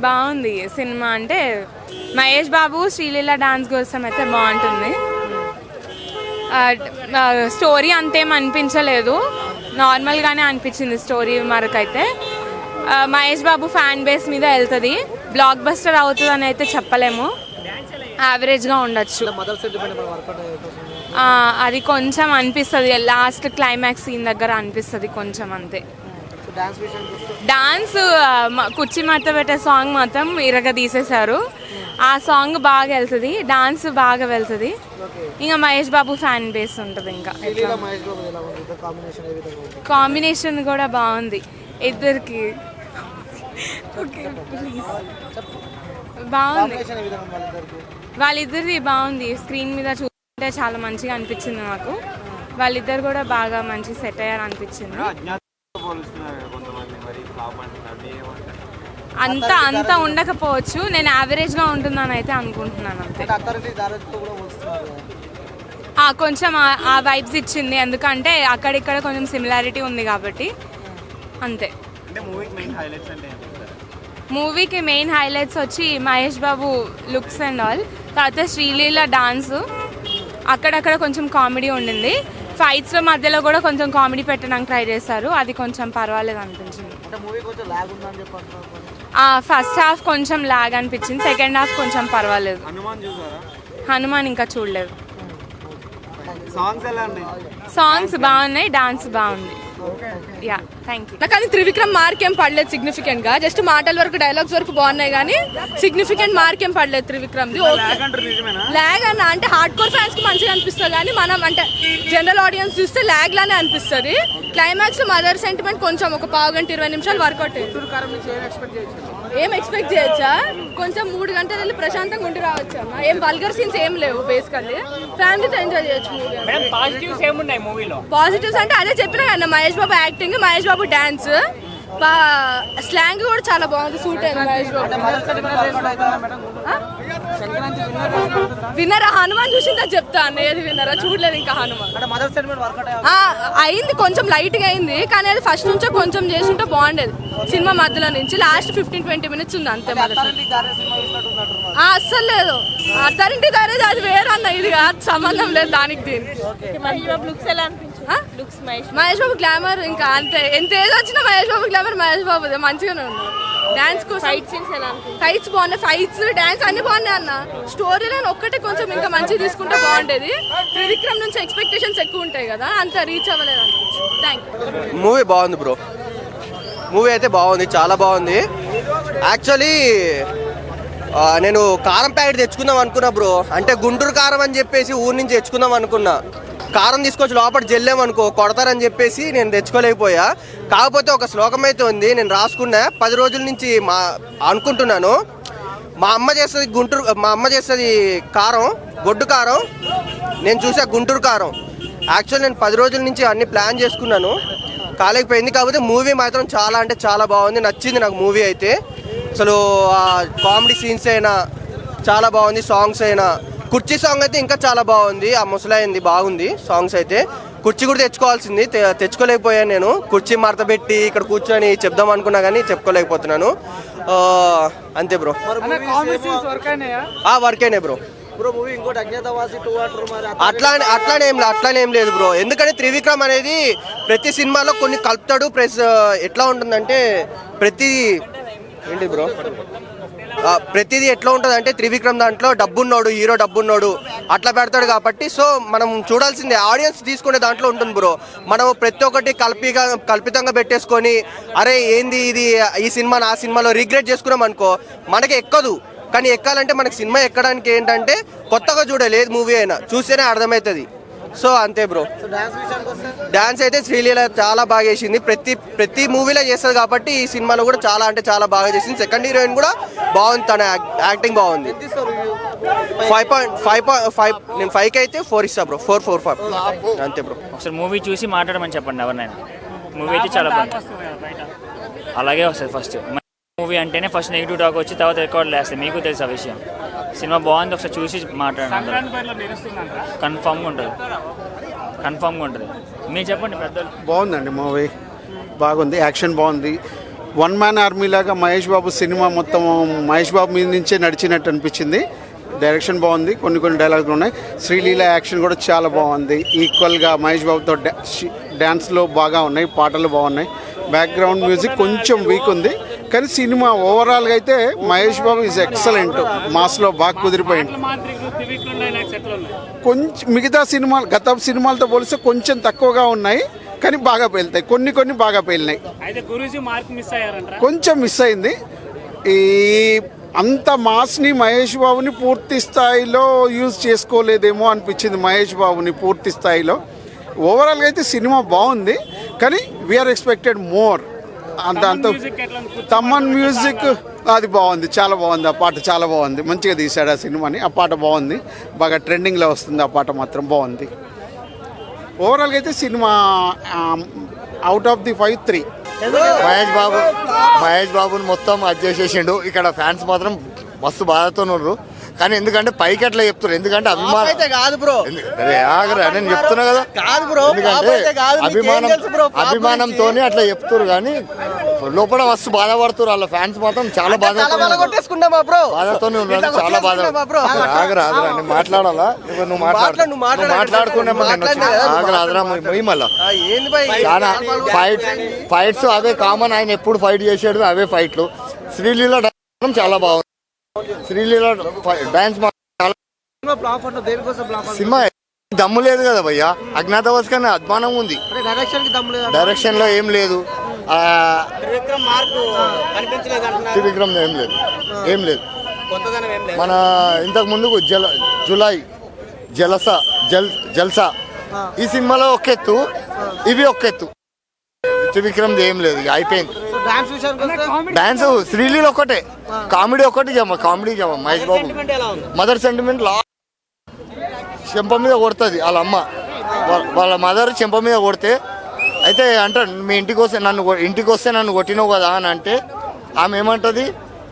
బాగుంది సినిమా అంటే మహేష్ బాబు శ్రీలీల డాన్స్ కోసం అయితే బాగుంటుంది. స్టోరీ అంతేం అనిపించలేదు. నార్మల్గానే అనిపించింది స్టోరీ వరకైతే. ఆ, మహేష్ బాబు ఫ్యాన్ బేస్ మీద వెళ్తుంది. బ్లాక్ బస్టర్ అవుతుంది అని అయితే చెప్పలేము. యావరేజ్గా ఉండొచ్చు. అది కొంచెం అనిపిస్తుంది. లాస్ట్ క్లైమాక్స్ సీన్ దగ్గర అనిపిస్తుంది కొంచెం అంతే. డాన్స్ కుర్చీ మడత పెట్టే సాంగ్ మాత్రం ఇరగ తీసేశారు. ఆ సాంగ్ బాగా వెళ్తుంది డాన్స్ బాగా వెళ్తుంది. ఇంకా మహేష్ బాబు ఫ్యాన్ బేస్ ఉంటుంది ఇంకా. కాంబినేషన్ కూడా బాగుంది. ఇద్దరికి. ఓకే బాగుంది. వాళ్ళిద్దరిది బాగుంది. స్క్రీన్ మీద చూస్తుంటే చాలా మంచిగా అనిపించింది నాకు. వాళ్ళిద్దరు కూడా బాగా మంచి సెట్ అయ్యారు అనిపించింది అంత అంత ఉండకపోవచ్చు. నేను యావరేజ్గా ఉంటుందని అయితే అనుకుంటున్నాను అంతే. కొంచెం ఆ- వైబ్స్ ఇచ్చింది. ఎందుకంటే అక్కడిక్కడ కొంచెం సిమిలారిటీ ఉంది కాబట్టి అంతే. అంటే మూవీకి మెయిన్ హైలైట్స్ వచ్చి Mahesh Babu looks and all తర్వాత శ్రీలీల డాన్స్ అక్కడక్కడ కొంచెం కామెడీ ఉండింది. ఫైట్స్ మధ్యలో కూడా కొంచెం కామెడీ పెట్టడానికి ట్రై చేశారు. అది కొంచెం పర్వాలేదు అనిపించింది. ఫస్ట్ హాఫ్ కొంచెం లాగ్ అనిపించింది సెకండ్ హాఫ్ కొంచెం పర్వాలేదు. హనుమాన్ చూసారా? హనుమాన్ ఇంకా చూడలేదు. సాంగ్స్ ఎలా ఉన్నాయి? సాంగ్స్ బాగున్నాయి డాన్స్ బాగుంది. యా థ్యాంక్ యూ నాకు అది త్రివిక్రమ్ మార్క్ ఏం పడలేదు సిగ్నిఫికెంట్గా. జస్ట్ మాటల వరకు డైలాగ్స్ వరకు బాగున్నాయి కానీ సిగ్నిఫికెంట్ మార్క్ ఏం పడలేదు త్రివిక్రమ్ నిజమేనా? లాగ్ అన్న అంటే హార్డ్ కోర్ ఫ్యాన్స్కి మంచిగా అనిపిస్తుంది కానీ మనం అంటే జనరల్ ఆడియన్స్ చూస్తే లాగ్ లానే అనిపిస్తుంది. క్లైమాక్స్ మదర్ సెంటిమెంట్ కొంచెం ఒక పావు గంట ఇరవై నిమిషాలు వర్కౌట్ ఏం ఎక్స్పెక్ట్ చేయొచ్చు? ఏం ఎక్స్పెక్ట్ చేయొచ్చా? కొంచెం మూడు గంటలు వెళ్ళి ప్రశాంతంగా ఉండి రావచ్చు? అన్న ఏం వల్గర్ సీన్స్ ఏం లేవు బేసికల్లీ ఫ్యామిలీతో ఎంజాయ్ చేయొచ్చు మూవీ పాజిటివ్స్ అంటే అదే చెప్పిన కదా Mahesh Mahesh Babu acting Mahesh Babu dance. Slang కూడా చాలా బాగుంది సూట్ అయింది మహేష్ బాబు. విన్నరా? హనుమాన్ చూసిందా? చెప్తా అన్న ఏది విన్నరా? చూడలేదు ఇంకా హనుమాన్. అయింది కొంచెం లైట్గా అయింది కానీ అది ఫస్ట్ నుంచే కొంచెం చేసింటే బాగుండేది. సినిమా మధ్యలో నుంచి లాస్ట్ ఫిఫ్టీన్ ట్వంటీ మినిట్స్ ఉంది అంతే అస్సలు లేదు. అత్తారింటి దారేది అది వేరే అన్న ఇది సంబంధం లేదు దానికి దీనికి. మహేష్ మహేష్ బాబు గ్లామర్ ఇంకా అంతే. ఎంత ఏది వచ్చినా మహేష్ బాబు గ్లామర్ మహేష్ బాబు మంచిగానే ఉంది. డాన్స్ కోసం ఫైట్ సీన్స్ ఎలా అనిపించింది ఫైట్స్ బాగున్నాయి. ఫైట్స్ డాన్స్ అన్ని బాగున్నాయి అన్న. స్టోరీ లైన్ ఒక్కటే కొంచెం ఇంకా మంచిగా తీసుకుంటే బాగుండేది. త్రివిక్రమ్ నుంచి ఎక్స్పెక్టేషన్స్ ఎక్కువ ఉంటాయి కదా అంత రీచ్ అవ్వలేదు థ్యాంక్ యూ మూవీ బాగుంది బ్రో మూవీ అయితే బాగుంది చాలా బాగుంది. యాక్చువల్లీ నేను కారం ప్యాకెట్ తెచ్చుకుందాం అనుకున్నా బ్రో అంటే గుంటూరు కారం అని చెప్పేసి ఊరి నుంచి తెచ్చుకుందాం అనుకున్నా. కారం తీసుకొచ్చి లోపల జల్లేమనుకో కొడతారని చెప్పేసి నేను తెచ్చుకోలేకపోయా. కాకపోతే ఒక శ్లోకం అయితే ఉంది నేను రాసుకున్నా. పది రోజుల నుంచి మా అనుకుంటున్నాను. మా అమ్మ చేస్తుంది గుంటూరు మా అమ్మ చేస్తుంది కారం గొడ్డు కారం. నేను చూసా గుంటూరు కారం. యాక్చువల్ నేను పది రోజుల నుంచి అన్ని ప్లాన్ చేసుకున్నాను. కాలేకపోయింది కాకపోతే మూవీ మాత్రం చాలా అంటే చాలా బాగుంది. నచ్చింది నాకు మూవీ అయితే. అసలు కామెడీ సీన్స్ అయినా చాలా బాగుంది. సాంగ్స్ అయినా కుర్చీ సాంగ్ అయితే ఇంకా చాలా బాగుంది. ఆ ముసలాయింది బాగుంది సాంగ్స్ అయితే. కుర్చీ కూడా తెచ్చుకోవాల్సింది. తె- తెచ్చుకోలేకపోయాను నేను. కుర్చీ మడత పెట్టి ఇక్కడ కూర్చొని చెప్దాం అనుకున్నా కానీ చెప్పుకోలేకపోతున్నాను. ఆ, అంతే బ్రో. వర్క్ అయినాయా? ఆ వర్క్ అయినాయి బ్రో. బ్రో మూవీ ఇంకోటి అజ్ఞాతవాసి టూ అంటారు మరి. అట్లా అట్లానే ఏం లేదు అట్లానే ఏం లేదు బ్రో. ఎందుకంటే త్రివిక్రమ్ అనేది ప్రతి సినిమాలో కొన్ని కలుపుతాడు. ప్లస్ ఎట్లా ఉంటుందంటే ప్రతి ఏంటి బ్రో? ప్రతిదీ ఎట్లా ఉంటుంది అంటే త్రివిక్రమ్ దాంట్లో డబ్బున్నోడు హీరో డబ్బున్నోడు అట్లా పెడతాడు కాబట్టి సో మనం చూడాల్సిందే ఆడియన్స్ తీసుకునే దాంట్లో ఉంటుంది బ్రో. మనం ప్రతి ఒక్కటి కల్పిగా కల్పితంగా పెట్టేసుకొని అరే ఏంది ఇది ఈ సినిమా ఆ సినిమాలో రిగ్రెట్ చేసుకున్నాం అనుకో మనకి ఎక్కదు. కానీ ఎక్కాలంటే మనకి సినిమా ఎక్కడానికి ఏంటంటే కొత్తగా చూడలేదు మూవీ అయినా. చూస్తేనే అర్థమవుతుంది. సో అంతే బ్రో. సో డాన్స్ అయితే శ్రీలీల చాలా బాగా చేసింది. ప్రతి ప్రతి మూవీలో చేస్తుంది కాబట్టి ఈ సినిమాలో కూడా చాలా అంటే చాలా బాగా చేసింది. సెకండ్ హీరోయిన్ కూడా బాగుంది తన యాక్- యాక్టింగ్ బాగుంది. Five point five point five నేను ఫైవ్కి అయితే ఫోర్ ఇస్తా బ్రో. ఫోర్ ఫోర్ ఫైవ్ అంతే బ్రో. ఒకసారి మూవీ చూసి మాట్లాడమని చెప్పండి ఎవరినైనా. మూవీ అయితే చాలా బాగుంది. అలాగే వస్తుంది ఫస్ట్ మూవీ అంటేనే ఫస్ట్ నెగిటివ్ టాక్ వచ్చి తర్వాత రికార్డులు వేస్తాయి మీకు తెలుసు ఆ విషయం. సినిమా బాగుంది ఒకసారి చూసి మాట్లాడండి కన్ఫామ్గా ఉంటుంది. కన్ఫామ్గా ఉంటుంది. మీరు చెప్పండి పెద్దలు బాగుందండి మూవీ. బాగుంది. యాక్షన్ బాగుంది. వన్ మ్యాన్ ఆర్మీ లాగా మహేష్ బాబు సినిమా మొత్తం మహేష్ బాబు మీద నుంచే నడిచినట్టు అనిపించింది. డైరెక్షన్ బాగుంది. కొన్ని కొన్ని డైలాగులు ఉన్నాయి. శ్రీలీల యాక్షన్ కూడా చాలా బాగుంది. ఈక్వల్గా మహేష్ బాబుతో డా- డ్యాన్స్లో బాగా ఉన్నాయి. పాటలు బాగున్నాయి. బ్యాక్గ్రౌండ్ మ్యూజిక్ కొంచెం వీక్ ఉంది. కానీ సినిమా ఓవరాల్గా అయితే మహేష్ బాబు ఈజ్ ఎక్సలెంట్ మాస్లో బాగా కుదిరిపోయింది. కొంచెం మిగతా సినిమాలు గత సినిమాలతో పోలిస్తే కొంచెం తక్కువగా ఉన్నాయి. కానీ బాగా పేలుతాయి. కొన్ని కొన్ని బాగా పేలినాయి. కొంచెం మిస్ అయింది. ఈ అంత మాస్ని మహేష్ బాబుని పూర్తి స్థాయిలో యూజ్ చేసుకోలేదేమో అనిపించింది మహేష్ బాబుని పూర్తి స్థాయిలో. ఓవరాల్గా అయితే సినిమా బాగుంది. కానీ వీఆర్ ఎక్స్పెక్టెడ్ మోర్ అంత అంత తమ్మన్ మ్యూజిక్ అది బాగుంది చాలా బాగుంది. ఆ పాట చాలా బాగుంది. మంచిగా తీశాడు ఆ సినిమాని. ఆ పాట బాగుంది. బాగా ట్రెండింగ్లో వస్తుంది. ఆ పాట మాత్రం బాగుంది. ఓవరాల్గా అయితే cinema out of the five three Mahesh Babu Mahesh బాబుని మొత్తం అది చేసేసిండు. ఇక్కడ ఫ్యాన్స్ మాత్రం మస్తు బాధతో ఉన్నారు కానీ ఎందుకంటే పైకి అట్లా చెప్తారు ఎందుకంటే అభిమానం. కాదు బ్రో. ఆగరా నేను చెప్తున్నా కదా. కాదు బ్రో. ఎందుకంటే అభిమానం అభిమానంతోనే అట్లా చెప్తారు కానీ లోపల మస్తు బాధపడుతున్నారు. వాళ్ళ ఫ్యాన్స్ మాత్రం చాలా బ్రో? బాధతోనే ఉన్నారు. చాలా బాధ కొట్టేసుకుందామా బ్రో? ఆగరా ఆగరా నేను మాట్లాడాలా? నువ్వు మాట్లాడు. నువ్వు. మాట్లాడుకునే ఆగరా ఆగరా మళ్ళా. చాలా ఫైట్ ఫైట్స్ అవే కామన్ ఆయన ఎప్పుడు ఫైట్ చేసాడు అవే ఫైట్లు శ్రీలీల చాలా బాగుంది. శ్రీలీల డాన్స్ సినిమా దమ్ము లేదు కదా భయ్య. అజ్ఞాతవాస్ కానీ అద్మానం ఉంది. డైరెక్షన్లో ఏం లేదు. త్రివిక్రమ్ ఏం లేదు. ఏం లేదు. మన ఇంతకు ముందుకు జల జులై జలసా జల్ జల్సా. ఈ సినిమాలో ఒక ఎత్తు ఇవి ఒక ఎత్తు త్రివిక్రమ్ ఏం లేదు ఇక అయిపోయింది. డాన్స్ విషయానికి వస్తే డాన్స్ శ్రీలీల ఒకటే కామెడీ ఒకటి జమ కామెడీ జమ మహేష్ బాబు. సెంటిమెంట్ ఎలా ఉంది? మదర్ సెంటిమెంట్ లా చెంప మీద కొడుతుంది వాళ్ళ అమ్మ. వా- వాళ్ళ మదర్ చెంప మీద కొడితే అయితే అంటాడు మీ ఇంటికి వస్తే నన్ను కొ- ఇంటికి వస్తే నన్ను కొట్టినావు కదా అని అంటే ఆమె ఏమంటది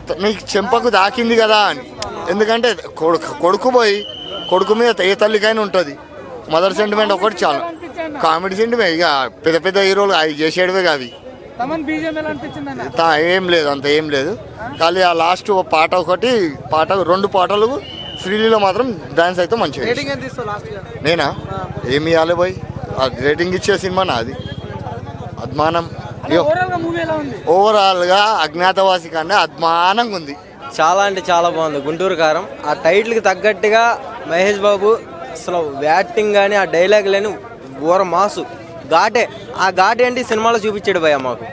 "త- నీకు చెంపకు దాకింది కదా అని. ఎందుకంటే కొడుకు కొడుకు పోయి కొడుకు మీద ఏ తల్లికైనా ఉంటుంది. మదర్ సెంటిమెంట్ ఒకటి చాలు. కామెడీ సెంటిమెంట్ ఇక పెద్ద పెద్ద హీరోలు అవి చేసేటివే అవి ఏం లేదు అంత ఏం లేదు. ఖాళీ ఆ లాస్ట్ పాట ఒకటి పాట రెండు పాటలు శ్రీలీలో మాత్రం డాన్స్ అయితే మంచిగా గా? నేనా? ఏమి ఇవ్వాలి పోయి ఆ రేటింగ్ ఇచ్చే సినిమా నాది. అద్మానం. అయ్యో ఓవరాల్గా మూవీ ఎలా ఉంది? ఓవరాల్గా అజ్ఞాతవాసి కన్నా అద్మానంగా ఉంది. చాలా అంటే చాలా బాగుంది. గుంటూరు కారం. ఆ టైటిల్కి తగ్గట్టుగా మహేష్ బాబు అసలు యాక్టింగ్ కానీ ఆ డైలాగ్ లేని ఊర మాసు. ఘాటే ఆ ఘాట్ ఏంటి సినిమాలో చూపించాడు భయ మాకు.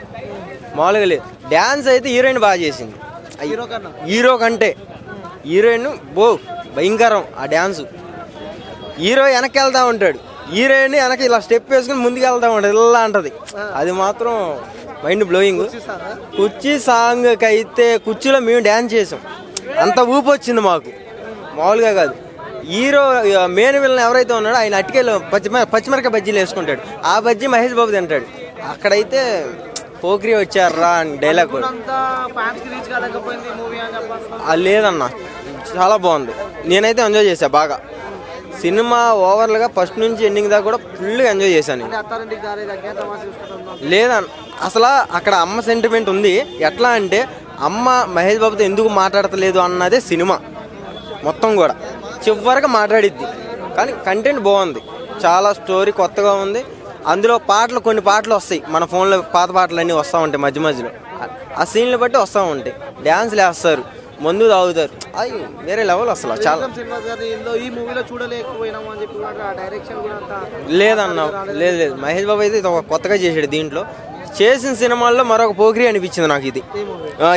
మామూలుగా లేదు. డ్యాన్స్ అయితే హీరోయిన్ బాగా చేసింది. హీరో కంటే. హీరోయిన్ బో భయంకరం ఆ డ్యాన్స్ హీరో వెనక్కి వెళ్తా ఉంటాడు. హీరోయిన్ వెనక ఇలా స్టెప్ వేసుకుని ముందుకు వెళ్తా ఉంటుంది ఇలా అంటది. అది మాత్రం మైండ్ బ్లోయింగ్ కుర్చీ సాంగ్కి అయితే కుర్చీలో మేము డ్యాన్స్ చేసాం. అంత ఊపు వచ్చింది మాకు. మామూలుగా కాదు. హీరో మెయిన్ విలన్ ఎవరైతే ఉన్నాడో ఆయన అటుకెళ్ళి పచ్చి పచ్చిమిరకాయ బజ్జీలు వేసుకుంటాడు. ఆ బజ్జీ మహేష్ బాబు తింటాడు. అక్కడైతే పోక్రి వచ్చారా అని డైలాగ్ లేదన్న. చాలా బాగుంది. నేనైతే ఎంజాయ్ చేశా బాగా. సినిమా ఓవర్లుగా ఫస్ట్ నుంచి ఎండింగ్ దాకా కూడా ఫుల్గా ఎంజాయ్ చేశాను లేదన్న. అసలు అక్కడ అమ్మ సెంటిమెంట్ ఉంది. ఎట్లా అంటే అమ్మ మహేష్ బాబుతో ఎందుకు మాట్లాడతలేదు అన్నదే సినిమా. మొత్తం కూడా. చివరికి మాట్లాడిద్ది. కానీ కంటెంట్ బాగుంది. చాలా స్టోరీ కొత్తగా ఉంది. అందులో పాటలు కొన్ని పాటలు వస్తాయి. మన ఫోన్లో పాత పాటలు అన్నీ వస్తూ ఉంటాయి మధ్య మధ్యలో. ఆ- సీన్లు బట్టి వస్తూ ఉంటాయి. డ్యాన్స్లు వేస్తారు మందు తాగుతారు. అవి వేరే లెవెల్ అసలు చాలా. ఈ మూవీలో చూడలేకపోయినాము అని చెప్పి కూడా ఆ డైరెక్షన్ కూడా అంతా లేదన్న. లేదు లేదు. మహేష్ బాబు అయితే ఇది ఒక కొత్తగా చేసాడు దీంట్లో. చేసిన సినిమాల్లో మరొక పోకిరి అనిపించింది నాకు ఇది.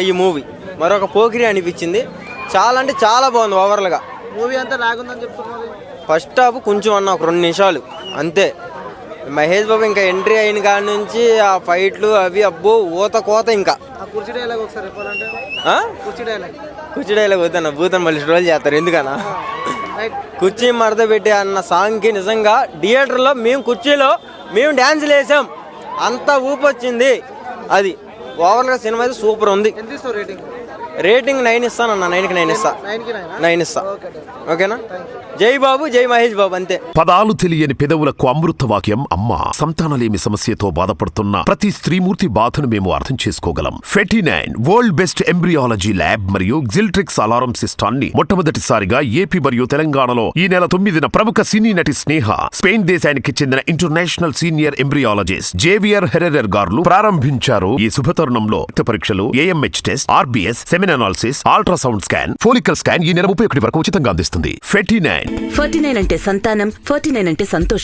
ఈ మూవీ మరొక పోకిరి అనిపించింది. చాలా అంటే చాలా బాగుంది ఓవర్లుగా మూవీ అంతా లాగుందని చెప్తున్నారు. ఫస్ట్ హాఫ్ కొంచెం అన్న ఒక రెండు నిమిషాలు. అంతే. మహేష్ బాబు ఇంకా ఎంట్రీ అయిన కాడి నుంచి ఆ ఫైట్లు అవి అబ్బో ఊత కోత ఇంకా. కుర్చీ డైలాగ్ ఒకసారి చెప్పాలంటే? కుర్చీ డైలాగ్ కుర్చీ డైలాగ్ వద్దన్న భూతం మళ్ళీ రోల్ చేస్తారు ఎందుకన్నా? కుర్చీ మడత పెట్టి అన్న సాంగ్కి నిజంగా థియేటర్లో మేము కుర్చీలో మేము డ్యాన్స్లు వేసాం అంత ఊపు వచ్చింది. అది. ఓవర్గా సినిమా అయితే సూపర్ ఉంది. రేటింగ్ నైన్ ఇస్తాను అన్న నైన్కి నైన్ ఇస్తా. నైన్? ఇస్తా. ఓకేనా? జై బాబు జై మహేష్ బాబు అంతే. పదాలు తెలియని పెదవులకు అమృత వాక్యం అమ్మ. సంతానలేమి సమస్యతో బాధపడుతున్న ప్రతి స్త్రీమూర్తి బాధను మేము అర్థం చేసుకోగలం. Fifty nine world best embryology lab మరియు జిల్ట్రిక్స్ అలారం సిస్టాన్ని మొట్టమొదటిసారిగా ఏపీ మరియు తెలంగాణలో ఈ నెల తొమ్మిదిన ప్రముఖ సినీ నటి స్నేహ స్పెయిన్ దేశానికి చెందిన international senior embryologist Javier Herrera గారు ప్రారంభించారు. ఈ శుభతరుణంలో రక్త పరీక్షలు AMH test RBS semen analysis ultrasound scan follicle scan ఈ నెల ముప్పై ఒకటి వరకు ఉచితంగా అందిస్తుంది. ఫెర్టీ నైన్ ఫార్టీ నైన్ అంటే సంతానం ఫార్టీ నైన్ అంటే సంతోషం.